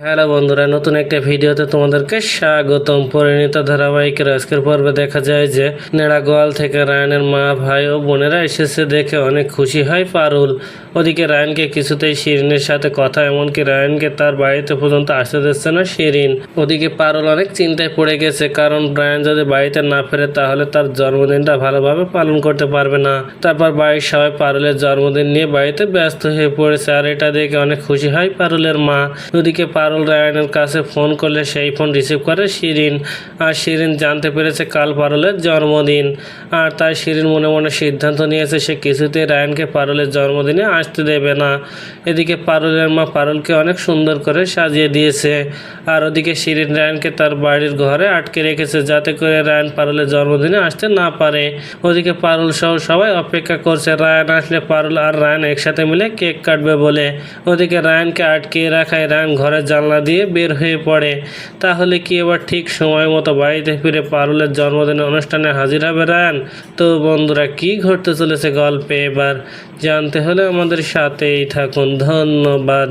Hello বন্ধুরা, নতুন একটা ভিডিওতে তোমাদেরকে স্বাগতম। পরিণীত ধারাবাহিকের আজকের পর্বে দেখা যায় যে নেড়াগোয়াল থেকে রায়নের মা, ভাই ও বোনেরা এসেছে দেখে অনেক খুশি হয় পারুল। ওদিকে রায়নকে কিছুতেই শিরিনের সাথে কথা, এমনকি রায়নকে তার বাড়িতে পর্যন্ত আসতে দিচ্ছে না শিরিন। ওদিকে পারুল অনেক চিন্তায় পড়ে গেছে, কারণ রায়ন যদি বাড়িতে না ফেরে তাহলে তার জন্মদিনটা ভালোভাবে পালন করতে পারবে না। তারপর বাড়ির সবাই পারুলের জন্মদিন নিয়ে বাড়িতে ব্যস্ত হয়ে পড়েছে, আর এটা দেখে অনেক খুশি হয় পারুলের মা। ওদিকে রায়নের কাছে ফোন করলে সেই ফোন রিসিভ করে শিরিন। আর শিরিন জানতে পেরেছে কাল পারুলের জন্মদিন। আর তাই শিরিন মনে মনে সিদ্ধান্ত নিয়েছে সে কিছুতেই রায়নকে পারুলের জন্মদিনে আসতে দেবে না। এদিকে পারুলের মা পারুলকে অনেক সুন্দর করে সাজিয়ে দিয়েছে। আর ওদিকে শিরিন রায়নকে তার বাড়ির ঘরে আটকে রেখেছে যাতে করে রায়ন পারুলের জন্মদিনে আসতে না পারে। ওদিকে পারুল সহ সবাই অপেক্ষা করছে, রায়ন আসলে পারুল আর রায়ন একসাথে মিলে কেক কাটবে বলে। ওদিকে রায়নকে আটকে রাখায় রায়ন ঘরে ঘরের জানলা দিয়ে বের হয়ে পড়ে। তাহলে কি এবার ঠিক সময় মতো বাড়িতে ফিরে পারুলের জন্মদিনের অনুষ্ঠানে হাজির হবে রান তো বন্ধুরা, কি ঘটতে চলেছে গল্পে? এবার জানতে হলে আমাদের সাথেই থাকুন। ধন্যবাদ।